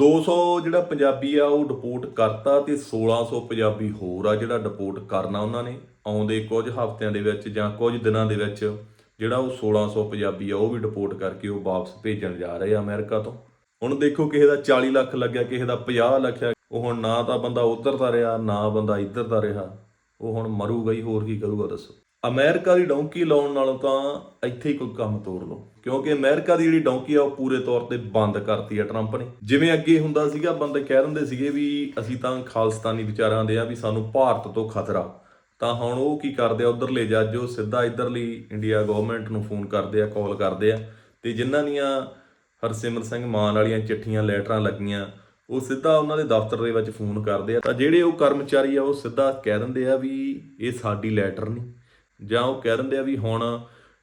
200 ਜਿਹੜਾ ਪੰਜਾਬੀ ਆ, ਉਹ ਡਿਪੋਰਟ ਕਰਤਾ ਤੇ 1600 ਪੰਜਾਬੀ ਹੋਰ ਆ ਜਿਹੜਾ ਡਿਪੋਰਟ ਕਰਨਾ ਉਹਨਾਂ ਨੇ। ਆਉਂਦੇ ਕੁਝ ਹਫ਼ਤਿਆਂ ਦੇ ਵਿੱਚ ਜਾਂ ਕੁਝ ਦਿਨਾਂ ਦੇ ਵਿੱਚ ਜਿਹੜਾ ਉਹ 1600 ਪੰਜਾਬੀ ਆ, ਉਹ ਵੀ ਡਿਪੋਰਟ ਕਰਕੇ ਉਹ ਵਾਪਸ ਭੇਜਣ ਜਾ ਰਹੇ ਆ ਅਮਰੀਕਾ ਤੋਂ। ਹੁਣ ਦੇਖੋ ਕਿਸੇ ਦਾ 40 ਲੱਖ ਲੱਗਿਆ, ਕਿਸੇ ਦਾ 50 ਲੱਖ ਆ। ਉਹ ਹੁਣ ਨਾ ਤਾਂ ਬੰਦਾ ਉੱਧਰ ਦਾ ਰਿਹਾ, ਨਾ ਬੰਦਾ ਇੱਧਰ ਦਾ ਰਿਹਾ। ਉਹ ਹੁਣ ਮਰੂਗਾ ਹੀ, ਹੋਰ ਕੀ ਕਰੂਗਾ ਦੱਸੋ। ਅਮਰੀਕਾ ਦੀ ਡੌਂਕੀ ਲਾਉਣ ਨਾਲੋਂ ਤਾਂ ਇੱਥੇ ਹੀ ਕੋਈ ਕੰਮ ਤੋੜ ਲਓ। ਕਿਉਂਕਿ ਅਮਰੀਕਾ ਦੀ ਜਿਹੜੀ ਡੌਂਕੀ ਆ, ਉਹ ਪੂਰੇ ਤੌਰ ਤੇ ਬੰਦ ਕਰਤੀ ਆ ਟਰੰਪ ਨੇ। ਜਿਵੇਂ ਅੱਗੇ ਹੁੰਦਾ ਸੀਗਾ, ਬੰਦੇ ਕਹਿ ਦਿੰਦੇ ਸੀਗੇ ਵੀ ਅਸੀਂ ਤਾਂ ਖਾਲਸਤਾਨੀ ਵਿਚਾਰਾਂ ਦੇ ਆ ਵੀ ਸਾਨੂੰ ਭਾਰਤ ਤੋਂ ਖਤਰਾ। ਤਾਂ ਹੁਣ ਉਹ ਕੀ ਕਰਦੇ ਆ, ਉਧਰਲੇ ਜੱਜ ਉਹ ਸਿੱਧਾ ਇਧਰਲੀ ਇੰਡੀਆ ਗਵਰਨਮੈਂਟ ਨੂੰ ਫੋਨ ਕਰਦੇ ਆ ਕਾਲ ਕਰਦੇ ਆ। ਤੇ ਜਿਨ੍ਹਾਂ ਦੀਆਂ ਹਰਸਿਮਰਤ ਸਿੰਘ ਮਾਨ ਵਾਲੀਆਂ ਚਿੱਠੀਆਂ ਲੈਟਰਾਂ ਲੱਗੀਆਂ, ਉਹ ਸਿੱਧਾ ਉਹਨਾਂ ਦੇ ਦਫ਼ਤਰ ਦੇ ਵਿੱਚ ਫੋਨ ਕਰਦੇ ਆ। ਤਾਂ ਜਿਹੜੇ ਉਹ ਕਰਮਚਾਰੀ ਆ, ਉਹ ਸਿੱਧਾ ਕਹਿ ਦਿੰਦੇ ਆ ਵੀ ਇਹ ਸਾਡੀ ਲੈਟਰ ਨਹੀਂ। ਜਾਂ ਉਹ ਕਹਿ ਦਿੰਦੇ ਆ ਵੀ ਹੁਣ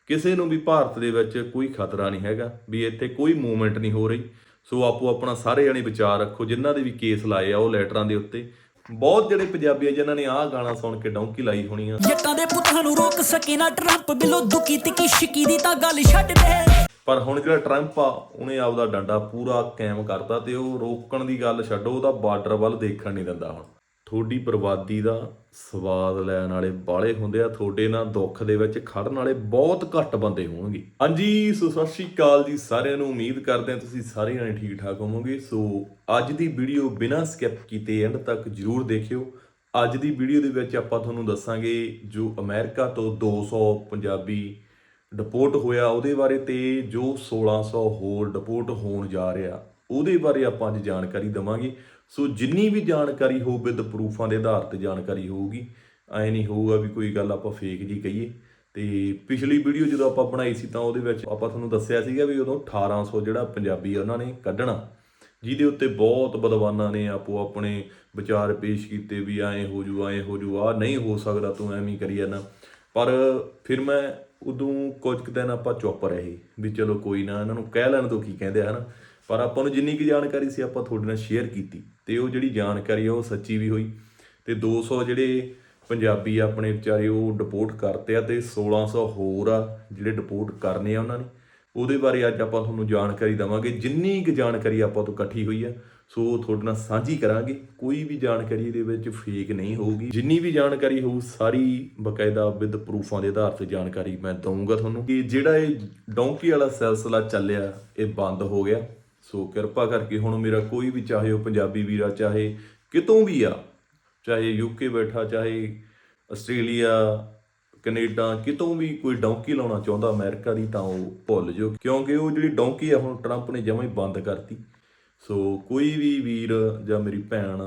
ਕਿਸੇ ਨੂੰ ਵੀ ਭਾਰਤ ਦੇ ਵਿੱਚ ਕੋਈ ਖਤਰਾ ਨਹੀਂ ਹੈਗਾ ਵੀ ਇੱਥੇ ਕੋਈ ਮੂਵਮੈਂਟ ਨਹੀਂ ਹੋ ਰਹੀ। ਸੋ ਆਪੋ ਆਪਣਾ ਸਾਰੇ ਜਣੇ ਵਿਚਾਰ ਰੱਖੋ ਜਿਨ੍ਹਾਂ ਦੇ ਵੀ ਕੇਸ ਲਾਏ ਆ ਉਹ ਲੈਟਰਾਂ ਦੇ ਉੱਤੇ। ਬਹੁਤ ਜਿਹੜੇ ਪੰਜਾਬੀ ਆ ਜਿਨ੍ਹਾਂ ਨੇ ਆਹ ਗਾਣਾ ਸੁਣ ਕੇ ਡੌਂਕੀ ਲਾਈ ਹੋਣੀ ਆ। ਜੱਟਾਂ ਦੇ ਪੁੱਤਾਂ ਨੂੰ ਰੋਕ ਸਕੇ ਨਾ ਟਰੰਪ ਬਿਲੋ ਦੁਕੀ ਤਿੱਕੀ ਸ਼ਿਕੀ ਦੀ ਤਾਂ ਗੱਲ ਛੱਡ ਦੇ। ਪਰ ਹੁਣ ਜਿਹੜਾ ਟਰੰਪ ਆ ਉਹਨੇ ਆਪਦਾ ਡੰਡਾ ਪੂਰਾ ਕਾਇਮ ਕਰਤਾ ਤੇ ਉਹ ਰੋਕਣ ਦੀ ਗੱਲ ਛੱਡੋ ਉਹਦਾ ਬਾਰਡਰ ਵੱਲ ਦੇਖਣ ਨਹੀਂ ਦਿੰਦਾ ਹੁਣ। ਤੁਹਾਡੀ ਬਰਬਾਦੀ ਦਾ ਸਵਾਦ ਲੈਣ ਵਾਲੇ ਬਾਲੇ ਹੁੰਦੇ ਆ, ਤੁਹਾਡੇ ਨਾਲ ਦੁੱਖ ਦੇ ਵਿੱਚ ਖੜਨ ਵਾਲੇ ਬਹੁਤ ਘੱਟ ਬੰਦੇ ਹੋਣਗੇ। ਹਾਂਜੀ, ਸੋ ਸਤਿ ਸ਼੍ਰੀ ਅਕਾਲ ਜੀ ਸਾਰਿਆਂ ਨੂੰ, ਉਮੀਦ ਕਰਦੇ ਹਾਂ ਤੁਸੀਂ ਸਾਰੇ ਜਣੇ ਠੀਕ ਠਾਕ ਹੋਵੋਗੇ। ਸੋ ਅੱਜ ਦੀ ਵੀਡੀਓ ਬਿਨਾਂ ਸਕਿਪ ਕੀਤੇ ਐਂਡ ਤੱਕ ਜਰੂਰ ਦੇਖਿਓ। ਅੱਜ ਦੀ ਵੀਡੀਓ ਦੇ ਵਿੱਚ ਆਪਾਂ ਤੁਹਾਨੂੰ ਦੱਸਾਂਗੇ ਜੋ ਅਮਰੀਕਾ ਤੋਂ 200 ਪੰਜਾਬੀ ਡਿਪੋਰਟ ਹੋਇਆ, ਉਹਦੇ ਬਾਰੇ ਤੇ ਜੋ 1600 ਹੋਰ ਡਿਪੋਰਟ ਹੋਣ ਜਾ ਰਿਹਾ। ਉਹਦੇ ਬਾਰੇ ਆਪਾਂ ਅੱਜ ਜਾਣਕਾਰੀ ਦਵਾਂਗੇ। ਸੋ ਜਿੰਨੀ ਵੀ ਜਾਣਕਾਰੀ ਹੋਊ ਵਿਦ ਪ੍ਰੂਫਾਂ ਦੇ ਆਧਾਰ ਤੇ ਜਾਣਕਾਰੀ ਹੋਊਗੀ। ਐ ਨਹੀਂ ਹੋਊਗਾ ਵੀ ਕੋਈ ਗੱਲ ਆਪਾਂ ਫੇਕ ਜੀ ਕਹੀਏ। ਤੇ ਪਿਛਲੀ ਵੀਡੀਓ ਜਦੋਂ ਆਪਾਂ ਬਣਾਈ ਸੀ ਤਾਂ ਉਹਦੇ ਵਿੱਚ ਆਪਾਂ ਤੁਹਾਨੂੰ ਦੱਸਿਆ ਸੀਗਾ ਵੀ ਉਦੋਂ 1800 ਜਿਹੜਾ ਪੰਜਾਬੀ ਆ ਉਹਨਾਂ ਨੇ ਕੱਢਣਾ। ਜਿਹਦੇ ਉੱਤੇ ਬਹੁਤ ਵਿਦਵਾਨਾਂ ਨੇ ਆਪੋ ਆਪਣੇ ਵਿਚਾਰ ਪੇਸ਼ ਕੀਤੇ ਵੀ ਐਂ ਹੋ ਜੂ, ਐਂ ਹੋ ਜੂ ਆ ਨਹੀਂ ਹੋ ਸਕਦਾ, ਤੂੰ ਐਵੇਂ ਹੀ ਕਰੀ ਜਾਣਾ ਪਰ ਫਿਰ ਮੈਂ ਉਦੋਂ ਕੁਝ ਕੁ ਦਿਨ ਆਪਾਂ ਚੁੱਪ ਰਹੇ ਵੀ ਚਲੋ ਕੋਈ ਨਾ, ਇਹਨਾਂ ਨੂੰ ਕਹਿ ਲੈਣ ਤੋਂ ਕੀ ਕਹਿੰਦੇ ਆ, ਹਨਾ? ਪਰ ਆਪਾਂ ਨੂੰ ਜਿੰਨੀ ਕੁ ਜਾਣਕਾਰੀ ਸੀ ਆਪਾਂ ਤੁਹਾਡੇ ਨਾਲ ਸ਼ੇਅਰ ਕੀਤੀ ਤੇ ਉਹ ਜਿਹੜੀ ਜਾਣਕਾਰੀ ਆ ਉਹ ਸੱਚੀ ਵੀ ਹੋਈ ਤੇ 200 ਜਿਹੜੇ ਪੰਜਾਬੀ ਆ ਆਪਣੇ ਵਿਚਾਰੇ ਉਹ ਡਿਪੋਰਟ ਕਰਤੇ ਆ ਤੇ 1600 ਹੋਰ ਆ ਜਿਹੜੇ ਡਿਪੋਰਟ ਕਰਨੇ ਆ ਉਹਨਾਂ ਨੇ। ਉਹਦੇ ਬਾਰੇ ਅੱਜ ਆਪਾਂ ਤੁਹਾਨੂੰ ਜਾਣਕਾਰੀ ਦਵਾਂਗੇ। ਜਿੰਨੀ ਕੁ ਜਾਣਕਾਰੀ ਆਪਾਂ ਤੋਂ ਇਕੱਠੀ ਹੋਈ ਆ, ਸੋ ਤੁਹਾਡੇ ਨਾਲ ਸਾਂਝੀ ਕਰਾਂਗੇ। ਕੋਈ ਵੀ ਜਾਣਕਾਰੀ ਇਹਦੇ ਵਿੱਚ ਫੇਕ ਨਹੀਂ ਹੋਊਗੀ। ਜਿੰਨੀ ਵੀ ਜਾਣਕਾਰੀ ਹੋਊ, ਸਾਰੀ ਬਕਾਇਦਾ ਵਿਦ ਪ੍ਰੂਫਾਂ ਦੇ ਆਧਾਰ ਤੇ ਜਾਣਕਾਰੀ ਮੈਂ ਦਊਂਗਾ ਤੁਹਾਨੂੰ। ਕਿ ਜਿਹੜਾ ਇਹ ਡੌਂਕੀ ਵਾਲਾ ਸਿਲਸਿਲਾ ਚੱਲਿਆ, ਇਹ ਬੰਦ ਹੋ ਗਿਆ। ਸੋ ਕਿਰਪਾ ਕਰਕੇ ਹੁਣ ਮੇਰਾ ਕੋਈ ਵੀ ਚਾਹੇ ਉਹ ਪੰਜਾਬੀ ਵੀਰਾ ਚਾਹੇ ਕਿਤੋਂ ਵੀ ਆ, ਚਾਹੇ ਯੂਕੇ ਬੈਠਾ, ਚਾਹੇ ਆਸਟ੍ਰੇਲੀਆ, ਕੈਨੇਡਾ, ਕਿਤੋਂ ਵੀ ਕੋਈ ਡੌਂਕੀ ਲਾਉਣਾ ਚਾਹੁੰਦਾ ਅਮਰੀਕਾ ਦੀ ਤਾਂ ਉਹ ਭੁੱਲ ਜਾਓ, ਕਿਉਂਕਿ ਉਹ ਜਿਹੜੀ ਡੌਂਕੀ ਆ, ਹੁਣ ਟਰੰਪ ਨੇ ਜਮਾਂ ਹੀ ਬੰਦ ਕਰਤੀ। ਸੋ ਕੋਈ ਵੀ ਵੀਰ ਜਾਂ ਮੇਰੀ ਭੈਣ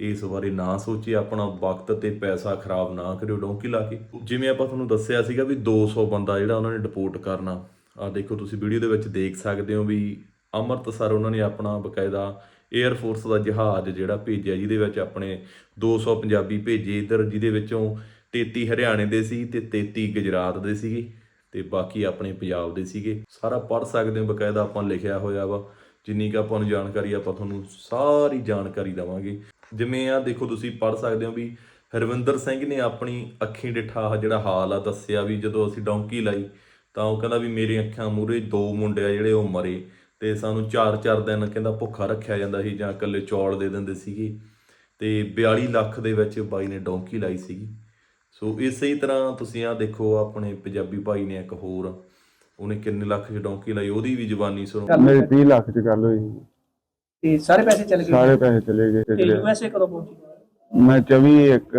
ਇਸ ਬਾਰੇ ਨਾ ਸੋਚੇ, ਆਪਣਾ ਵਕਤ ਤੇ ਪੈਸਾ ਖਰਾਬ ਨਾ ਕਰਿਓ ਡੌਂਕੀ ਲਾ ਕੇ। ਜਿਵੇਂ ਆਪਾਂ ਤੁਹਾਨੂੰ ਦੱਸਿਆ ਸੀਗਾ ਵੀ 200 ਬੰਦਾ ਜਿਹੜਾ ਉਹਨਾਂ ਨੇ ਡਿਪੋਰਟ ਕਰਨਾ ਆ ਦੇਖੋ ਤੁਸੀਂ ਵੀਡੀਓ ਦੇ ਵਿੱਚ ਦੇਖ ਸਕਦੇ ਹੋ ਵੀ ਅੰਮ੍ਰਿਤਸਰ ਉਹਨਾਂ ਨੇ ਆਪਣਾ ਬਕਾਇਦਾ 에ਅਰ ਫੋਰਸ ਦਾ ਜਹਾਜ਼ ਜਿਹੜਾ ਭੇਜਿਆ, ਜਿਹਦੇ ਵਿੱਚ ਆਪਣੇ 200 ਪੰਜਾਬੀ ਭੇਜੇ ਇਧਰ, ਜਿਹਦੇ ਵਿੱਚੋਂ 33 ਹਰਿਆਣੇ ਦੇ ਸੀ ਤੇ 33 ਗੁਜਰਾਤ ਦੇ ਸੀਗੇ ਤੇ ਬਾਕੀ ਆਪਣੇ ਪੰਜਾਬ ਦੇ ਸੀਗੇ। ਸਾਰਾ ਪੜ੍ਹ ਸਕਦੇ ਹੋ, ਬਕਾਇਦਾ ਆਪਾਂ ਲਿਖਿਆ ਹੋਇਆ ਵਾ। ਜਿੰਨੀ ਕੁ ਆਪਾਂ ਨੂੰ ਜਾਣਕਾਰੀ, ਆਪਾਂ ਤੁਹਾਨੂੰ ਸਾਰੀ ਜਾਣਕਾਰੀ ਦਵਾਂਗੇ। ਜਿਵੇਂ ਆ ਦੇਖੋ, ਤੁਸੀਂ ਪੜ੍ਹ ਸਕਦੇ ਹੋ ਵੀ ਹਰਵਿੰਦਰ ਸਿੰਘ ਨੇ ਆਪਣੀ ਅੱਖੀਂ ਡਿਠਾ ਜਿਹੜਾ ਹਾਲ ਆ ਦੱਸਿਆ ਵੀ ਜਦੋਂ ਅਸੀਂ ਡੌਂਕੀ ਲਾਈ ਤਾਂ ਉਹ ਕਹਿੰਦਾ ਵੀ ਮੇਰੇ ਅੱਖਾਂ ਮੂਰੇ ਦੋ ਮੁੰਡੇ ਆ ਜਿਹੜੇ ਉਹ ਮਰੇ। ਤੇ ਸਾਨੂੰ 4-4 ਦਿਨ ਕਹਿੰਦਾ ਭੁੱਖਾ ਰੱਖਿਆ ਜਾਂਦਾ ਸੀ ਜਾਂ ਇਕੱਲੇ ਚੌਲ ਦੇ ਦਿੰਦੇ ਸੀਗੇ। ਤੇ 42 ਲੱਖ ਦੇ ਵਿੱਚ ਬਾਈ ਨੇ ਡੌਂਕੀ ਲਾਈ ਸੀਗੀ। ਸੋ ਇਸੇ ਹੀ ਤਰ੍ਹਾਂ ਤੁਸੀਂ ਆ ਦੇਖੋ ਆਪਣੇ ਪੰਜਾਬੀ ਭਾਈ ਨੇ ਇੱਕ ਹੋਰ ਉਹਨੇ ਕਿੰਨੇ ਲੱਖ ਚ ਡੌਂਕੀ ਲਾਈ ਉਹਦੀ ਵੀ ਜ਼ਬਾਨੀ ਸੁਣੋ। ਮੇਰੀ 30 ਲੱਖ ਚ ਗੱਲ ਹੋਈ। ਤੇ ਸਾਰੇ ਪੈਸੇ ਚਲੇ ਗਏ? ਸਾਰੇ ਪੈਸੇ ਚਲੇ ਗਏ ਤੇ ਕਿਧਰੇ ਯੂਐਸਏ ਕਦੋਂ ਪਹੁੰਚੀ? ਮੈਂ 24 ਇੱਕ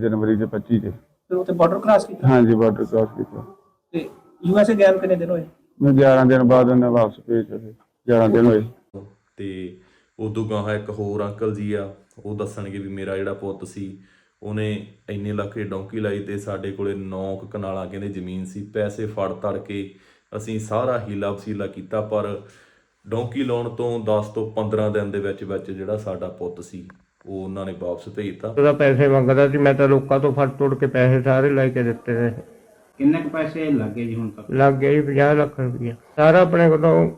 ਜਨਵਰੀ ਦੇ 25 ਚ। ਫਿਰ ਉੱਥੇ ਬਾਰਡਰ ਕ੍ਰਾਸ ਕੀਤਾ? ਹਾਂਜੀ ਬਾਰਡਰ ਕ੍ਰਾਸ ਕੀਤਾ। ਤੇ ਯੂਐਸਏ ਗਿਆ ਨੂੰ ਕਿੰਨੇ ਦਿਨ ਹੋਏ? ਮੈਂ 11 ਦਿਨ ਬਾਅਦ ਉਹਨੇ ਵਾਪਸ ਭੇਜ ਦਿੱਤੇ 11 ਦਿਨ ਹੋਏ। ਤੇ ਉਦੋਂ ਗਾਹਾਂ ਇੱਕ ਹੋਰ ਅੰਕਲ ਜੀ ਆ ਉਹ ਦੱਸਣਗੇ ਵੀ ਮੇਰਾ ਜਿਹੜਾ ਪੁੱਤ ਸੀ ਉਹਨੇ ਇੰਨੇ ਲੱਖ ਦੀ ਡੌਂਕੀ ਲਾਈ ਤੇ ਸਾਡੇ ਕੋਲੇ 9 ਕਨਾਲਾਂ ਕਹਿੰਦੇ ਜ਼ਮੀਨ ਸੀ ਪੈਸੇ ਫੜ ਤੜ ਕੇ ਅਸੀਂ ਸਾਰਾ ਹੀਲਾ ਵਸੀਲਾ ਕੀਤਾ ਪਰ ਡੌਂਕੀ ਲਾਉਣ ਤੋਂ 10 ਤੋਂ 15 ਦਿਨ ਦੇ ਵਿੱਚ ਵਿੱਚ ਜਿਹੜਾ ਸਾਡਾ ਪੁੱਤ ਸੀ ਉਹ ਉਹਨਾਂ ਨੇ ਵਾਪਸ ਭੇਜਤਾ ਉਹਦਾ ਪੈਸੇ ਮੰਗਦਾ ਸੀ ਮੈਂ ਤਾਂ ਲੋਕਾਂ ਤੋਂ ਫੜ ਤੋੜ ਕੇ ਪੈਸੇ ਸਾਰੇ ਲੈ ਕੇ ਦਿੱਤੇ ਨੇ। ਕਿੰਨੇ ਕੁ ਪੈਸੇ ਲੱਗੇ ਜੀ ਹੁਣ ਤੱਕ? ਲੱਗ ਗਿਆ ਜੀ 50 ਲੱਖ ਰੁਪਇਆ ਸਾਰਾ ਆਪਣੇ ਕੋਲੋਂ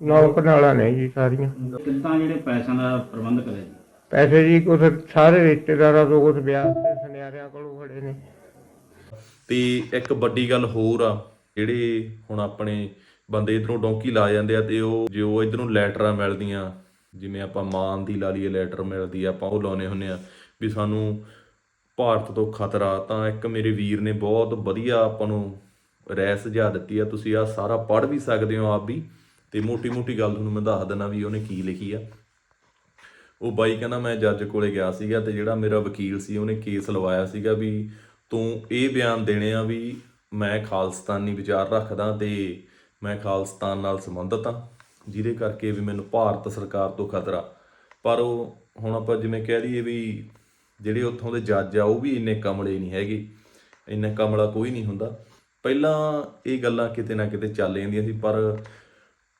ਨੌ ਕਨਾਲਾਂ ਨੇ ਜੀ ਸਾਰੀਆਂ। ਕਿੱਦਾਂ ਜਿਹੜੇ ਪੈਸਿਆਂ ਦਾ ਪ੍ਰਬੰਧ ਕਰਿਆ ਜੀ? ਪੈਸੇ ਜੀ ਕੁਛ ਸਾਰੇ ਰਿਸ਼ਤੇਦਾਰਾਂ ਤੋਂ ਕੁਛ ਵਿਆਹ ਤੇ ਸੁਨਿਆਰਿਆਂ ਕੋਲੋਂ ਖੜੇ ਨੇ। ਤੇ ਇੱਕ ਵੱਡੀ ਗੱਲ ਹੋਰ ਆ ਜਿਹੜੇ ਹੁਣ ਆਪਣੇ ਬੰਦੇ ਇਧਰੋਂ ਡੌਂਕੀ ਲਾ ਜਾਂਦੇ ਆ ਤੇ ਉਹ ਜੋ ਇਧਰੋਂ ਲੈਟਰਾਂ ਮਿਲਦੀਆਂ ਜਿਵੇਂ ਆਪਾਂ ਮਾਨ ਦੀ ਲਾ ਲਈਏ ਲੈਟਰ ਮਿਲਦੀ ਆ ਆਪਾਂ ਉਹ ਲਾਉਨੇ ਹੁੰਨੇ ਆ ਵੀ ਸਾਨੂੰ ਭਾਰਤ ਤੋਂ ਖਤਰਾ, ਤਾਂ ਇੱਕ ਮੇਰੇ ਵੀਰ ਨੇ ਬਹੁਤ ਵਧੀਆ ਆਪਾਂ ਨੂੰ ਰਹਿ ਸੁਝਾਅ ਦਿੱਤੀ ਆ, ਤੁਸੀਂ ਆ ਸਾਰਾ ਪੜ੍ਹ ਵੀ ਸਕਦੇ ਹੋ ਆਪ ਵੀ, ਤੇ ਮੋਟੀ ਮੋਟੀ ਗੱਲ ਤੁਹਾਨੂੰ ਮੈਂ ਦੱਸ ਦਿੰਦਾ ਵੀ ਉਹਨੇ ਕੀ ਲਿਖੀ ਆ। ਉਹ ਬਾਈ ਕਹਿੰਦਾ ਮੈਂ ਜੱਜ ਕੋਲੇ ਗਿਆ ਸੀਗਾ ਤੇ ਜਿਹੜਾ ਮੇਰਾ ਵਕੀਲ ਸੀ ਉਹਨੇ ਕੇਸ ਲਵਾਇਆ ਸੀਗਾ ਵੀ ਤੂੰ ਇਹ ਬਿਆਨ ਦੇਣੇ ਆ ਵੀ ਮੈਂ ਖਾਲਸਤਾਨੀ ਵਿਚਾਰ ਰੱਖਦਾ ਤੇ ਮੈਂ ਖਾਲਸਤਾਨ ਨਾਲ ਸੰਬੰਧਿਤ ਹਾਂ, ਜਿਹਦੇ ਕਰਕੇ ਵੀ ਮੈਨੂੰ ਭਾਰਤ ਸਰਕਾਰ ਤੋਂ ਖਤਰਾ। ਪਰ ਉਹ ਹੁਣ ਆਪਾਂ ਜਿਵੇਂ ਕਹਿ ਲਈਏ ਵੀ ਜਿਹੜੇ ਉੱਥੋਂ ਦੇ ਜੱਜ ਆ, ਉਹ ਵੀ ਇੰਨੇ ਕਮਲੇ ਨਹੀਂ ਹੈਗੇ। ਇੰਨਾ ਕਮਲਾ ਕੋਈ ਨਹੀਂ ਹੁੰਦਾ। ਪਹਿਲਾਂ ਇਹ ਗੱਲਾਂ ਕਿਤੇ ਨਾ ਕਿਤੇ ਚੱਲ ਜਾਂਦੀਆਂ ਸੀ, ਪਰ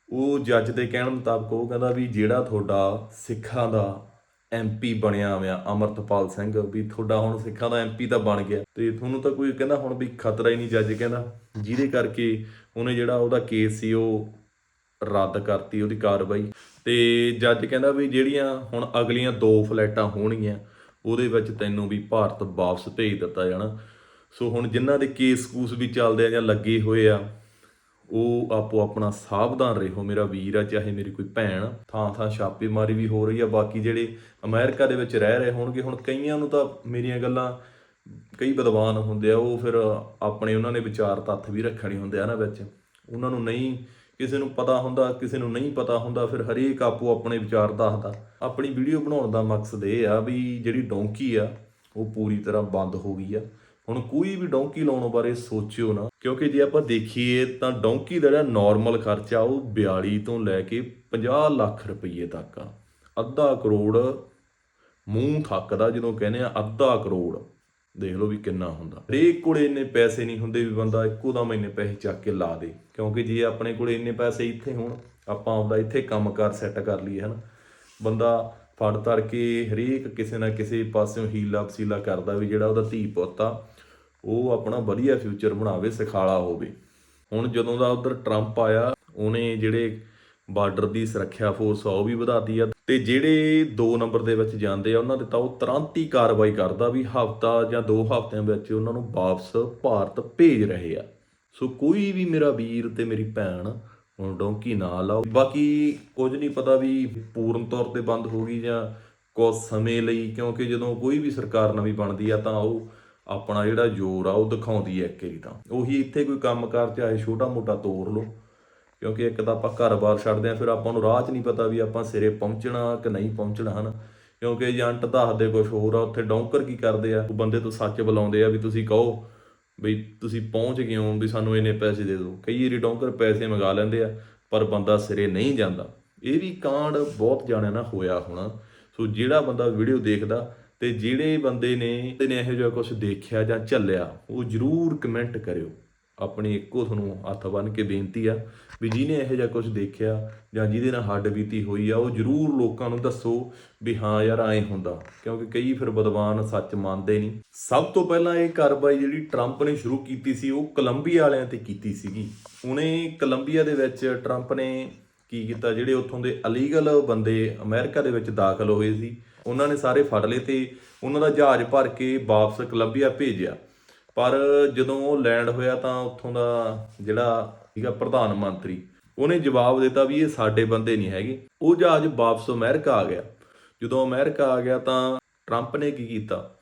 ਉਹ ਜੱਜ ਦੇ ਕਹਿਣ ਮੁਤਾਬਕ ਉਹ ਕਹਿੰਦਾ ਵੀ ਜਿਹੜਾ ਤੁਹਾਡਾ ਸਿੱਖਾਂ ਦਾ ਐਮਪੀ ਬਣਿਆ ਹੋਇਆ, ਅਮਰਤਪਾਲ ਸਿੰਘ, ਵੀ ਤੁਹਾਡਾ ਹੁਣ ਸਿੱਖਾਂ ਦਾ ਐਮਪੀ ਤਾਂ ਬਣ ਗਿਆ। ਤੇ ਤੁਹਾਨੂੰ ਤਾਂ ਕੋਈ ਕਹਿੰਦਾ ਹੁਣ ਵੀ ਖਤਰਾ ਹੀ ਨਹੀਂ ਜੱਜ ਕਹਿੰਦਾ। ਜਿਹਦੇ ਕਰਕੇ ਉਹਨੇ ਜਿਹੜਾ ਉਹਦਾ ਕੇਸ ਸੀ, ਉਹ ਰੱਦ ਕਰਤੀ, ਉਹਦੀ ਕਾਰਵਾਈ। ਤੇ ਜੱਜ ਕਹਿੰਦਾ ਵੀ ਜਿਹੜੀਆਂ ਹੁਣ ਅਗਲੀਆਂ ਦੋ ਫਲੈਟਾਂ ਹੋਣਗੀਆਂ ਉਹਦੇ ਵਿੱਚ ਤੈਨੂੰ ਵੀ ਭਾਰਤ ਵਾਪਸ ਭੇਜ ਦਿੱਤਾ ਜਾਣਾ। ਸੋ ਹੁਣ ਜਿਨ੍ਹਾਂ ਦੇ ਕੇਸ ਕੂਸ ਵੀ ਚੱਲਦੇ ਆ ਜਾਂ ਲੱਗੇ ਹੋਏ ਆ, ਉਹ ਆਪੋ ਆਪਣਾ ਸਾਵਧਾਨ ਰਹੋ ਮੇਰਾ ਵੀਰ ਆ, ਚਾਹੇ ਮੇਰੀ ਕੋਈ ਭੈਣ ਥਾਂ ਥਾਂ ਛਾਪੇਮਾਰੀ ਵੀ ਹੋ ਰਹੀ ਆ, ਬਾਕੀ ਜਿਹੜੇ ਅਮਰੀਕਾ ਦੇ ਵਿੱਚ ਰਹਿ ਰਹੇ ਹੋਣਗੇ, ਹੁਣ ਕਈਆਂ ਨੂੰ ਤਾਂ ਮੇਰੀਆਂ ਗੱਲਾਂ ਕਈ ਵਿਦਵਾਨ ਹੁੰਦੇ ਆ, ਉਹ ਫਿਰ ਆਪਣੇ ਉਹਨਾਂ ਨੇ ਵਿਚਾਰ ਤੱਥ ਵੀ ਰੱਖਣੇ ਹੁੰਦੇ ਆ ਨਾ ਵਿੱਚ। ਉਹਨਾਂ ਨੂੰ ਨਹੀਂ ਕਿਸੇ ਨੂੰ ਪਤਾ ਹੁੰਦਾ, ਕਿਸੇ ਨੂੰ ਨਹੀਂ ਪਤਾ ਹੁੰਦਾ, ਫਿਰ ਹਰੇਕ ਆਪੋ ਆਪਣੇ ਵਿਚਾਰ ਦੱਸਦਾ। ਆਪਣੀ ਵੀਡੀਓ ਬਣਾਉਣ ਦਾ ਮਕਸਦ ਇਹ ਆ ਵੀ ਜਿਹੜੀ ਡੋਂਕੀ ਆ, ਉਹ ਪੂਰੀ ਤਰ੍ਹਾਂ ਬੰਦ ਹੋ ਗਈ ਆ। ਹੁਣ ਕੋਈ ਵੀ ਡੌਂਕੀ ਲਾਉਣ ਬਾਰੇ ਸੋਚਿਓ ਨਾ, ਕਿਉਂਕਿ ਜੇ ਆਪਾਂ ਦੇਖੀਏ ਤਾਂ ਡੌਂਕੀ ਦਾ ਜਿਹੜਾ ਨਾਰਮਲ ਖਰਚਾ, ਉਹ 42 ਤੋਂ ਲੈ ਕੇ 50 ਲੱਖ ਰੁਪਏ ਤੱਕ ਆ। ਅੱਧਾ ਕਰੋੜ ਮੂੰਹ ਥੱਕਦਾ ਜਦੋਂ ਕਹਿੰਦੇ ਆ, ਅੱਧਾ ਕਰੋੜ। ਦੇਖ ਲਓ ਵੀ ਕਿੰਨਾ ਹੁੰਦਾ। ਹਰੇਕ ਕੋਲੇ ਇੰਨੇ ਪੈਸੇ ਨਹੀਂ ਹੁੰਦੇ ਵੀ ਬੰਦਾ ਇੱਕੋ ਦਮ ਇੰਨੇ ਪੈਸੇ ਚੱਕ ਕੇ ਲਾ ਦੇ। ਕਿਉਂਕਿ ਜੇ ਆਪਣੇ ਕੋਲੇ ਇੰਨੇ ਪੈਸੇ ਇੱਥੇ ਹੋਣ, ਆਪਾਂ ਆਪਦਾ ਇੱਥੇ ਕੰਮਕਾਰ ਸੈੱਟ ਕਰ ਲਈਏ, ਹਨਾ। ਬੰਦਾ ਫੜ ਤੜ ਕੇ ਹਰੇਕ ਕਿਸੇ ਨਾ ਕਿਸੇ ਪਾਸਿਓਂ ਹੀਲਾ ਵਸੀਲਾ ਕਰਦਾ ਵੀ ਜਿਹੜਾ ਉਹਦਾ ਧੀ ਪੁੱਤ ਆ, ਉਹ ਆਪਣਾ ਵਧੀਆ ਫਿਊਚਰ ਬਣਾਵੇ, ਸਿਖਾਲਾ ਹੋਵੇ। ਹੁਣ ਜਦੋਂ ਦਾ ਉਧਰ ਟਰੰਪ ਆਇਆ, ਉਹਨੇ ਜਿਹੜੇ ਬਾਰਡਰ ਦੀ ਸੁਰੱਖਿਆ ਫੋਰਸ ਆ, ਉਹ ਵੀ ਵਧਾਤੀ ਆ। ਤੇ ਜਿਹੜੇ 2 ਨੰਬਰ ਦੇ ਵਿੱਚ ਜਾਂਦੇ ਆ, ਉਹਨਾਂ ਦੇ ਤਾਂ ਉਹ ਤੁਰੰਤ ਹੀ ਕਾਰਵਾਈ ਕਰਦਾ ਵੀ ਹਫਤਾ ਜਾਂ 2 ਹਫ਼ਤਿਆਂ ਵਿੱਚ ਉਹਨਾਂ ਨੂੰ ਵਾਪਸ ਭਾਰਤ ਭੇਜ ਰਹੇ ਆ। ਸੋ ਕੋਈ ਵੀ ਮੇਰਾ ਵੀਰ ਤੇ ਮੇਰੀ ਭੈਣ ਹੁਣ ਡੋਂਕੀ ਨਾ ਲਾਓ ਬਾਕੀ ਕੁਝ ਨਹੀਂ ਪਤਾ ਵੀ ਪੂਰਨ ਤੌਰ ਤੇ ਬੰਦ ਹੋ ਗਈ ਜਾਂ ਕੁਝ ਸਮੇਂ ਲਈ, ਕਿਉਂਕਿ ਜਦੋਂ ਕੋਈ ਵੀ ਸਰਕਾਰ ਨਵੀਂ ਬਣਦੀ ਆ ਤਾਂ ਉਹ ਆਪਣਾ ਜਿਹੜਾ ਜ਼ੋਰ ਆ ਉਹ ਦਿਖਾਉਂਦੀ ਹੈ ਇੱਕ ਵਾਰੀ ਤਾਂ। ਉਹੀ ਇੱਥੇ ਕੋਈ ਕੰਮਕਾਰ ਚਾਹੇ ਛੋਟਾ ਮੋਟਾ ਤੋੜ ਲਓ। ਕਿਉਂਕਿ ਇੱਕ ਤਾਂ ਆਪਾਂ ਘਰ-ਬਾਰ ਛੱਡਦੇ ਆ ਫਿਰ ਆਪਾਂ ਨੂੰ ਰਾਹ 'ਚ ਨਹੀਂ ਪਤਾ ਵੀ ਆਪਾਂ ਸਿਰੇ ਪਹੁੰਚਣਾ ਕਿ ਨਹੀਂ ਪਹੁੰਚਣਾ, ਹਨ? ਕਿਉਂਕਿ ਏਜੰਟ ਦੱਸਦੇ ਕੁਝ ਹੋਰ ਆ, ਉੱਥੇ ਡੌਂਕਰ ਕੀ ਕਰਦੇ ਆ? ਉਹ ਬੰਦੇ ਤੋਂ ਸੱਚ ਬੁਲਾਉਂਦੇ ਆ ਵੀ ਤੁਸੀਂ ਕਹੋ ਵੀ ਤੁਸੀਂ ਪਹੁੰਚ ਗਏ ਹੋ, ਵੀ ਸਾਨੂੰ ਇੰਨੇ ਪੈਸੇ ਦੇ ਦਿਓ। ਕਈ ਵਾਰੀ ਡੌਂਕਰ ਪੈਸੇ ਮੰਗਾ ਲੈਂਦੇ ਆ, ਪਰ ਬੰਦਾ ਸਿਰੇ ਨਹੀਂ ਜਾਂਦਾ। ਇਹ ਵੀ ਕਾਂਡ ਬਹੁਤ ਜਾਣਿਆਂ ਨਾਲ ਹੋਇਆ ਹੋਣਾ। ਸੋ ਜਿਹੜਾ ਬੰਦਾ ਵੀਡੀਓ ਦੇਖਦਾ ਤੇ ਜਿਹੜੇ ਬੰਦੇ ਨੇ, ਤੇ ਨੇ ਇਹੋ ਜਿਹਾ ਕੁਝ ਦੇਖਿਆ ਜਾਂ ਝੱਲਿਆ, ਉਹ ਜਰੂਰ ਕਮੈਂਟ ਕਰਿਓ। ਆਪਣੀ ਇੱਕੋ ਤੁਹਾਨੂੰ ਹੱਥ ਬੰਨ ਕੇ ਬੇਨਤੀ ਆ ਵੀ ਜਿਹਨੇ ਇਹੋ ਜਿਹਾ ਕੁਝ ਦੇਖਿਆ ਜਾਂ ਜਿਹਦੇ ਨਾਲ ਹੱਡ ਬੀਤੀ ਹੋਈ ਆ, ਉਹ ਜਰੂਰ ਲੋਕਾਂ ਨੂੰ ਦੱਸੋ ਵੀ ਹਾਂ ਯਾਰ ਐਂ ਹੁੰਦਾ। ਕਿਉਂਕਿ ਕਈ ਫਿਰ ਵਿਦਵਾਨ ਸੱਚ ਮੰਨਦੇ ਨਹੀਂ। ਸਭ ਤੋਂ ਪਹਿਲਾਂ ਇਹ ਕਾਰਵਾਈ ਜਿਹੜੀ ਟਰੰਪ ਨੇ ਸ਼ੁਰੂ ਕੀਤੀ ਸੀ, ਉਹ ਕੋਲੰਬੀਆ ਵਾਲਿਆਂ ਤੇ ਕੀਤੀ ਸੀਗੀ। ਉਹਨੇ ਕੋਲੰਬੀਆ ਦੇ ਵਿੱਚ ਟਰੰਪ ਨੇ ਕੀ ਕੀਤਾ, ਜਿਹੜੇ ਉੱਥੋਂ ਦੇ ਅਲੀਗਲ ਬੰਦੇ ਅਮਰੀਕਾ ਦੇ ਵਿੱਚ ਦਾਖਲ ਹੋਏ ਸੀ, ਉਹਨਾਂ ਨੇ ਸਾਰੇ ਫੜ ਲਏ ਤੇ ਉਹਨਾਂ ਦਾ ਜਹਾਜ਼ ਭਰ ਕੇ ਵਾਪਸ ਕੋਲੰਬੀਆ ਭੇਜਿਆ। ਪਰ ਜਦੋਂ ਉਹ ਲੈਂਡ ਹੋਇਆ ਤਾਂ ਉੱਥੋਂ ਦਾ ਜਿਹੜਾ ਸੀਗਾ ਪ੍ਰਧਾਨ ਮੰਤਰੀ, ਉਹਨੇ ਜਵਾਬ ਦਿੱਤਾ ਵੀ ਇਹ ਸਾਡੇ ਬੰਦੇ ਨਹੀਂ ਹੈਗੇ। ਉਹ ਜਹਾਜ਼ ਵਾਪਸ ਅਮਰੀਕਾ ਆ ਗਿਆ। ਜਦੋਂ ਅਮਰੀਕਾ ਆ ਗਿਆ ਤਾਂ ਟਰੰਪ ਨੇ ਕੀ ਕੀਤਾ?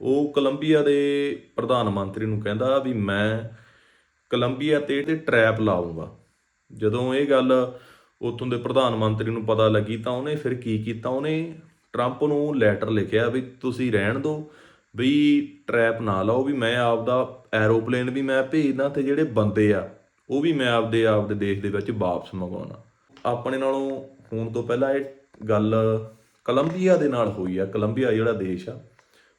ਉਹ ਕੋਲੰਬੀਆ ਦੇ ਪ੍ਰਧਾਨ ਮੰਤਰੀ ਨੂੰ ਕਹਿੰਦਾ ਵੀ ਮੈਂ ਕੋਲੰਬੀਆ ਤੇ ਤੇ ਟ੍ਰੈਪ ਲਾਉਂਗਾ ਜਦੋਂ ਇਹ ਗੱਲ ਉੱਥੋਂ ਦੇ ਪ੍ਰਧਾਨ ਮੰਤਰੀ ਨੂੰ ਪਤਾ ਲੱਗੀ ਤਾਂ ਉਹਨੇ ਫਿਰ ਕੀ ਕੀਤਾ? ਉਹਨੇ ਟਰੰਪ ਨੂੰ ਲੈਟਰ ਲਿਖਿਆ ਵੀ ਤੁਸੀਂ ਰਹਿਣ ਦਿਓ। ਬਈ ਟ੍ਰੈਪ ਨਾ ਲਾਓ ਵੀ ਮੈਂ ਆਪਦਾ ਐਰੋਪਲੇਨ ਵੀ ਮੈਂ ਭੇਜਦਾ ਤੇ ਜਿਹੜੇ ਬੰਦੇ ਆ, ਉਹ ਵੀ ਮੈਂ ਆਪਦੇ ਆਪਦੇ ਦੇਸ਼ ਦੇ ਵਿੱਚ ਵਾਪਸ ਮੰਗਵਾਉਣਾ। ਆਪਣੇ ਨਾਲੋਂ ਹੋਣ ਤੋਂ ਪਹਿਲਾਂ ਇਹ ਗੱਲ ਕੋਲੰਬੀਆ ਦੇ ਨਾਲ ਹੋਈ ਆ, ਕੋਲੰਬੀਆ ਜਿਹੜਾ ਦੇਸ਼ ਆ,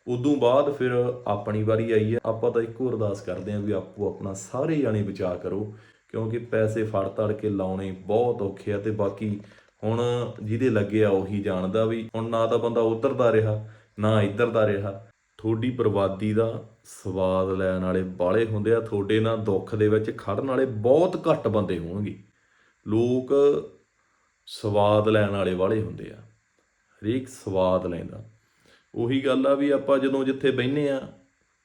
ਉਦੋਂ ਬਾਅਦ ਫਿਰ ਆਪਣੀ ਵਾਰੀ ਆਈ ਹੈ ਆਪਾਂ ਤਾਂ ਇੱਕੋ ਅਰਦਾਸ ਕਰਦੇ ਆਂ ਵੀ ਆਪੋ ਆਪਣਾ ਸਾਰੇ ਜਾਣੇ ਬਚਾਅ ਕਰੋ, ਕਿਉਂਕਿ ਪੈਸੇ ਫੜ ਤੜ ਕੇ ਲਾਉਣੇ ਬਹੁਤ ਔਖੇ ਆ ਤੇ ਬਾਕੀ ਹੁਣ ਜਿਹਦੇ ਲੱਗੇ ਆ ਉਹੀ ਜਾਣਦਾ ਵੀ ਹੁਣ ਨਾ ਤਾਂ ਬੰਦਾ ਉਧਰ ਦਾ ਰਿਹਾ, ਨਾ ਇੱਧਰ ਦਾ ਰਿਹਾ। ਤੁਹਾਡੀ ਬਰਬਾਦੀ ਦਾ ਸਵਾਦ ਲੈਣ ਵਾਲੇ ਬਾਲੇ ਹੁੰਦੇ ਆ, ਤੁਹਾਡੇ ਨਾਲ ਦੁੱਖ ਦੇ ਵਿੱਚ ਖੜਨ ਵਾਲੇ ਬਹੁਤ ਘੱਟ ਬੰਦੇ ਹੋਣਗੇ। ਲੋਕ ਸਵਾਦ ਲੈਣ ਵਾਲੇ ਵਾਲੇ ਹੁੰਦੇ ਆ, ਹਰੇਕ ਸਵਾਦ ਲੈਂਦਾ। ਉਹੀ ਗੱਲ ਆ ਵੀ ਆਪਾਂ ਜਦੋਂ ਜਿੱਥੇ ਬੈਠੇ ਆ,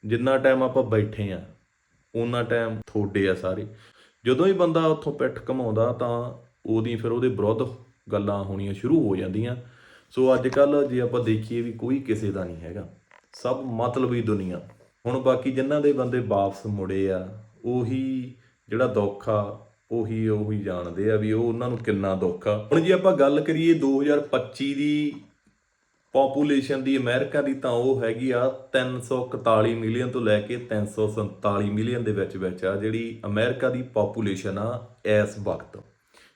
ਜਿੰਨਾ ਟਾਈਮ ਆਪਾਂ ਬੈਠੇ ਆ ਉਹਨਾਂ ਟਾਈਮ ਥੋੜੇ ਆ ਸਾਰੇ। ਜਦੋਂ ਹੀ ਬੰਦਾ ਉੱਥੋਂ ਪਿੱਠ ਘਮਾਉਂਦਾ ਤਾਂ ਉਹਦੀ ਫਿਰ ਉਹਦੇ ਵਿਰੁੱਧ ਗੱਲਾਂ ਹੋਣੀਆਂ ਸ਼ੁਰੂ ਹੋ ਜਾਂਦੀਆਂ। ਸੋ ਅੱਜ ਕੱਲ ਜੇ ਆਪਾਂ ਦੇਖੀਏ ਵੀ ਕੋਈ ਕਿਸੇ ਦਾ ਨਹੀਂ ਹੈਗਾ। ਸਭ ਮਤਲਬੀ ਦੁਨੀਆ। ਹੁਣ ਬਾਕੀ ਜਿਨ੍ਹਾਂ ਦੇ ਬੰਦੇ ਵਾਪਸ ਮੁੜੇ ਆ, ਉਹੀ ਜਿਹੜਾ ਦੁੱਖ ਆ, ਉਹੀ ਉਹੀ ਜਾਣਦੇ ਆ ਵੀ ਉਹ ਉਹਨਾਂ ਨੂੰ ਕਿੰਨਾ ਦੁੱਖ ਆ। ਹੁਣ ਜੇ ਆਪਾਂ ਗੱਲ ਕਰੀਏ 2025 ਦੀ ਪੋਪੂਲੇਸ਼ਨ ਦੀ, ਅਮਰੀਕਾ ਦੀ, ਤਾਂ ਉਹ ਹੈਗੀ ਆ 341 ਮਿਲੀਅਨ ਤੋਂ ਲੈ ਕੇ 347 ਮਿਲੀਅਨ ਦੇ ਵਿੱਚ ਵਿੱਚ ਆ, ਜਿਹੜੀ ਅਮਰੀਕਾ ਦੀ ਪੋਪੂਲੇਸ਼ਨ ਆ ਇਸ ਵਕਤ।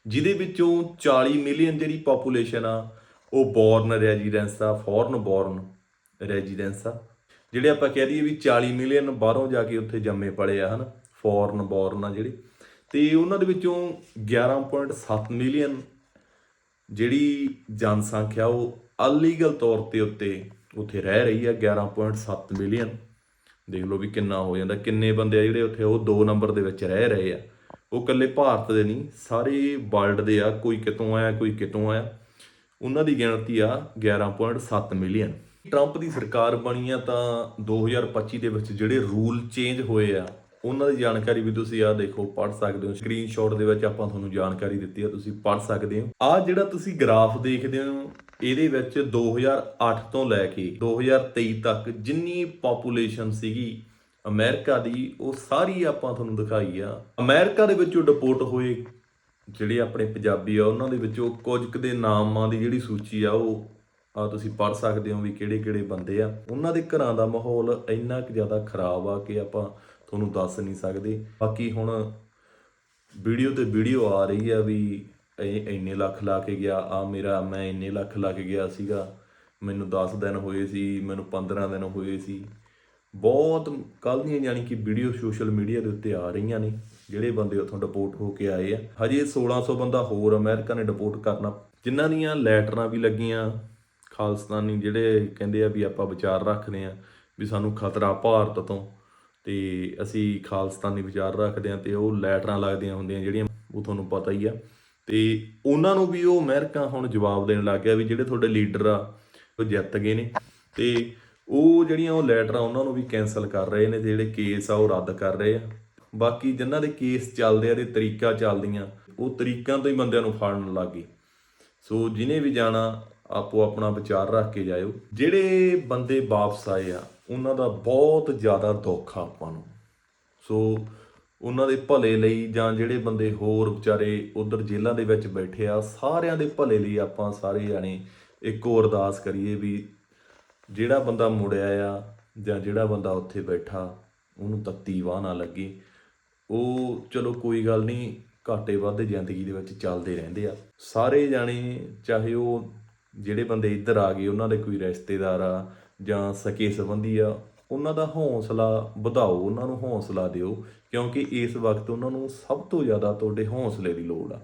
ਜਿਹਦੇ ਵਿੱਚੋਂ 40 ਮਿਲੀਅਨ ਜਿਹੜੀ ਪੋਪੂਲੇਸ਼ਨ ਆ, ਉਹ ਬੋਰਨ ਰੈਜ਼ੀਡੈਂਸ ਆ ਫੋਰਨ ਬੋਰਨ ਰੈਜ਼ੀਡੈਂਸ। ਆ ਜਿਹੜੇ ਆਪਾਂ ਕਹਿ ਦਈਏ ਵੀ 40 ਮਿਲੀਅਨ ਬਾਹਰੋਂ ਜਾ ਕੇ ਉੱਥੇ ਜੰਮੇ ਪਲੇ ਆ, ਹਨ? ਫੋਰਨ ਬੋਰਨ ਆ ਜਿਹੜੇ। ਤੇ ਉਹਨਾਂ ਦੇ ਵਿੱਚੋਂ 11.7 ਮਿਲੀਅਨ ਜਿਹੜੀ ਜਨਸੰਖਿਆ, ਉਹ ਅਲੀਗਲ ਤੌਰ ਤੇ ਉੱਤੇ ਉੱਥੇ ਰਹਿ ਰਹੀ ਆ 11.7 ਮਿਲੀਅਨ। ਦੇਖ ਲਓ ਵੀ ਕਿੰਨਾ ਹੋ ਜਾਂਦਾ। ਕਿੰਨੇ ਬੰਦੇ ਆ ਜਿਹੜੇ ਉੱਥੇ, ਉਹ 2 ਨੰਬਰ ਦੇ ਵਿੱਚ ਰਹਿ ਰਹੇ ਆ। ਉਹ ਇਕੱਲੇ ਭਾਰਤ ਦੇ ਨਹੀਂ, ਸਾਰੇ ਵਰਲਡ ਦੇ ਆ, ਕੋਈ ਕਿਤੋਂ ਆਇਆ, ਕੋਈ ਕਿਤੋਂ ਆਇਆ। ਉਹਨਾਂ ਦੀ ਗਿਣਤੀ ਆ 11.7 ਮਿਲੀਅਨ। ਟਰੰਪ ਦੀ ਸਰਕਾਰ ਬਣੀ ਆ ਤਾਂ 2025 ਦੇ ਵਿੱਚ ਜਿਹੜੇ ਰੂਲ ਚੇਂਜ ਹੋਏ ਆ, ਉਹਨਾਂ ਦੀ ਜਾਣਕਾਰੀ ਵੀ ਤੁਸੀਂ ਆ ਦੇਖੋ, ਪੜ੍ਹ ਸਕਦੇ ਹੋ। ਸਕਰੀਨਸ਼ਾਟ ਦੇ ਵਿੱਚ ਆਪਾਂ ਤੁਹਾਨੂੰ ਜਾਣਕਾਰੀ ਦਿੱਤੀ ਆ, ਤੁਸੀਂ ਪੜ੍ਹ ਸਕਦੇ ਹੋ। ਆ ਜਿਹੜਾ ਤੁਸੀਂ ਗ੍ਰਾਫ ਦੇਖਦੇ ਹੋ, ਇਹਦੇ ਵਿੱਚ 2008 ਤੋਂ ਲੈ ਕੇ 2023 ਤੱਕ ਜਿੰਨੀ ਪੋਪੂਲੇਸ਼ਨ ਸੀਗੀ ਅਮਰੀਕਾ ਦੀ, ਉਹ ਸਾਰੀ ਆਪਾਂ ਤੁਹਾਨੂੰ ਦਿਖਾਈ ਆ। ਅਮਰੀਕਾ ਦੇ ਵਿੱਚੋਂ ਡਿਪੋਰਟ ਹੋਏ ਜਿਹੜੇ ਆਪਣੇ ਪੰਜਾਬੀ ਆ, ਉਹਨਾਂ ਦੇ ਵਿੱਚੋਂ ਕੁਝ ਕੁ ਦੇ ਨਾਮਾਂ ਦੀ ਜਿਹੜੀ ਸੂਚੀ ਆ, ਉਹ ਆ ਤੁਸੀਂ ਪੜ੍ਹ ਸਕਦੇ ਹੋ ਵੀ ਕਿਹੜੇ ਕਿਹੜੇ ਬੰਦੇ ਆ। ਉਹਨਾਂ ਦੇ ਘਰਾਂ ਦਾ ਮਾਹੌਲ ਇੰਨਾ ਕੁ ਜ਼ਿਆਦਾ ਖਰਾਬ ਆ ਕਿ ਆਪਾਂ ਤੁਹਾਨੂੰ ਦੱਸ ਨਹੀਂ ਸਕਦੇ। ਬਾਕੀ ਹੁਣ ਵੀਡੀਓ ਤੇ ਵੀਡੀਓ ਆ ਰਹੀ ਆ ਵੀ ਇਹ ਇੰਨੇ ਲੱਖ ਲਾ ਕੇ ਗਿਆ ਆ ਮੇਰਾ ਮੈਂ ਇੰਨੇ ਲੱਖ ਲਾ ਕੇ ਗਿਆ ਸੀਗਾ। ਮੈਨੂੰ 10 ਦਿਨ ਹੋਏ ਸੀ, ਮੈਨੂੰ 15 ਦਿਨ ਹੋਏ ਸੀ। ਬਹੁਤ ਕੱਲ ਦੀਆਂ ਯਾਨੀ ਕਿ ਵੀਡੀਓ ਸੋਸ਼ਲ ਮੀਡੀਆ ਦੇ ਉੱਤੇ ਆ ਰਹੀਆਂ ਨੇ, ਜਿਹੜੇ ਬੰਦੇ ਉੱਥੋਂ ਡਿਪੋਰਟ ਹੋ ਕੇ ਆਏ ਆ। ਹਜੇ 1600 ਬੰਦਾ ਹੋਰ ਅਮਰੀਕਾ ਨੇ ਡਿਪੋਰਟ ਕਰਨਾ। ਜਿਨ੍ਹਾਂ ਦੀਆਂ ਲੈਟਰਾਂ ਵੀ ਲੱਗੀਆਂ ਖਾਲਸਤਾਨੀ ਜਿਹੜੇ ਕਹਿੰਦੇ ਆ ਵੀ ਆਪਾਂ ਵਿਚਾਰ ਰੱਖਦੇ ਆ, ਵੀ ਸਾਨੂੰ ਖਤਰਾ ਭਾਰਤ ਤੋਂ, ਤੇ ਅਸੀਂ ਖਾਲਸਤਾਨੀ ਵਿਚਾਰ ਰੱਖਦੇ ਆ ਤੇ ਉਹ ਲੈਟਰਾਂ ਲੱਗਦੀਆਂ ਹੁੰਦੀਆਂ ਜਿਹੜੀਆਂ ਉਹ ਤੁਹਾਨੂੰ ਪਤਾ ਹੀ ਆ। ਤੇ ਉਹਨਾਂ ਨੂੰ ਵੀ ਉਹ ਅਮਰੀਕਾ ਹੁਣ ਜਵਾਬ ਦੇਣ ਲੱਗ ਗਿਆ ਵੀ ਜਿਹੜੇ ਤੁਹਾਡੇ ਲੀਡਰ ਆ, ਉਹ ਜਿੱਤ ਗਏ ਨੇ। ਤੇ ਉਹ ਜਿਹੜੀਆਂ ਉਹ ਲੈਟਰਾਂ ਉਹਨਾਂ ਨੂੰ ਵੀ ਕੈਨਸਲ ਕਰ ਰਹੇ ਨੇ ਤੇ ਜਿਹੜੇ ਕੇਸ ਆ ਉਹ ਰੱਦ ਕਰ ਰਹੇ ਆ। ਬਾਕੀ ਜਿਨ੍ਹਾਂ ਦੇ ਕੇਸ ਚੱਲਦੇ ਆ ਤੇ ਤਰੀਕਾ ਚੱਲਦੀਆਂ, ਉਹ ਤਰੀਕਾਂ ਤੋਂ ਹੀ ਬੰਦਿਆਂ ਨੂੰ ਫੜਨ ਲੱਗ ਗਏ। ਸੋ ਜਿਹਨੇ ਵੀ ਜਾਣਾ ਆਪੋ ਆਪਣਾ ਵਿਚਾਰ ਰੱਖ ਕੇ ਜਾਇਓ। ਜਿਹੜੇ ਬੰਦੇ ਵਾਪਸ ਆਏ ਆ, ਉਹਨਾਂ ਦਾ ਬਹੁਤ ਜ਼ਿਆਦਾ ਦੁੱਖ ਆ ਆਪਾਂ ਨੂੰ। ਸੋ ਉਹਨਾਂ ਦੇ ਭਲੇ ਲਈ ਜਾਂ ਜਿਹੜੇ ਬੰਦੇ ਹੋਰ ਵਿਚਾਰੇ ਉਧਰ ਜੇਲ੍ਹਾਂ ਦੇ ਵਿੱਚ ਬੈਠੇ ਆ, ਸਾਰਿਆਂ ਦੇ ਭਲੇ ਲਈ ਆਪਾਂ ਸਾਰੇ ਜਾਣੇ ਇੱਕੋ ਅਰਦਾਸ ਕਰੀਏ ਵੀ ਜਿਹੜਾ ਬੰਦਾ ਮੁੜਿਆ ਆ ਜਾਂ ਜਿਹੜਾ ਬੰਦਾ ਉੱਥੇ ਬੈਠਾ, ਉਹਨੂੰ ਤੱਤੀ ਵਾਹ ਨਾ ਲੱਗੇ। ਉਹ ਚਲੋ ਕੋਈ ਗੱਲ ਨਹੀਂ, ਘਾਟੇ ਵਾਧੇ ਜ਼ਿੰਦਗੀ ਦੇ ਵਿੱਚ ਚੱਲਦੇ ਰਹਿੰਦੇ ਆ। ਸਾਰੇ ਜਾਣੇ ਚਾਹੇ ਉਹ ਜਿਹੜੇ ਬੰਦੇ ਇੱਧਰ ਆ ਗਏ, ਉਹਨਾਂ ਦੇ ਕੋਈ ਰਿਸ਼ਤੇਦਾਰ ਆ ਜਾਂ ਸਕੇ ਸੰਬੰਧੀ ਆ, ਉਹਨਾਂ ਦਾ ਹੌਸਲਾ ਵਧਾਓ, ਉਹਨਾਂ ਨੂੰ ਹੌਸਲਾ ਦਿਓ, ਕਿਉਂਕਿ ਇਸ ਵਕਤ ਉਹਨਾਂ ਨੂੰ ਸਭ ਤੋਂ ਜ਼ਿਆਦਾ ਤੁਹਾਡੇ ਹੌਸਲੇ ਦੀ ਲੋੜ ਆ।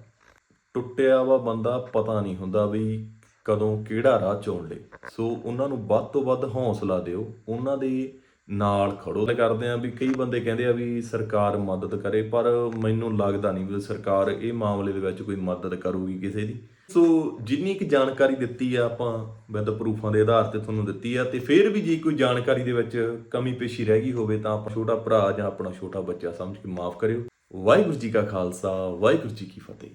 ਟੁੱਟਿਆ ਵਾ ਬੰਦਾ, ਪਤਾ ਨਹੀਂ ਹੁੰਦਾ ਵੀ ਕਦੋਂ ਕਿਹੜਾ ਰਾਹ ਚੁਣ ਲੇ। ਸੋ ਉਹਨਾਂ ਨੂੰ ਵੱਧ ਤੋਂ ਵੱਧ ਹੌਸਲਾ ਦਿਓ, ਉਹਨਾਂ ਦੇ ਨਾਲ ਖੜੋ। ਤੇ ਕਰਦੇ ਆ ਵੀ ਕਈ ਬੰਦੇ ਕਹਿੰਦੇ ਆ ਵੀ ਸਰਕਾਰ ਮਦਦ ਕਰੇ, ਪਰ ਮੈਨੂੰ ਲੱਗਦਾ ਨਹੀਂ ਵੀ ਸਰਕਾਰ ਇਹ ਮਾਮਲੇ ਦੇ ਵਿੱਚ ਕੋਈ ਮਦਦ ਕਰੂਗੀ ਕਿਸੇ ਦੀ। ਸੋ ਜਿੰਨੀ ਕੁ ਜਾਣਕਾਰੀ ਦਿੱਤੀ ਆ ਆਪਾਂ ਵਿਦ ਪ੍ਰੂਫਾਂ ਦੇ ਆਧਾਰ ਤੇ ਤੁਹਾਨੂੰ ਦਿੱਤੀ ਆ ਤੇ ਫਿਰ ਵੀ ਜੇ ਕੋਈ ਜਾਣਕਾਰੀ ਦੇ ਵਿੱਚ ਕਮੀ ਪੇਸ਼ੀ ਰਹਿ ਗਈ ਹੋਵੇ ਤਾਂ ਆਪਣਾ ਛੋਟਾ ਭਰਾ ਜਾਂ ਆਪਣਾ ਛੋਟਾ ਬੱਚਾ ਸਮਝ ਕੇ ਮਾਫ ਕਰਿਓ। ਵਾਹਿਗੁਰੂ ਜੀ ਕਾ ਖਾਲਸਾ, ਵਾਹਿਗੁਰੂ ਜੀ ਕੀ ਫਤਿਹ।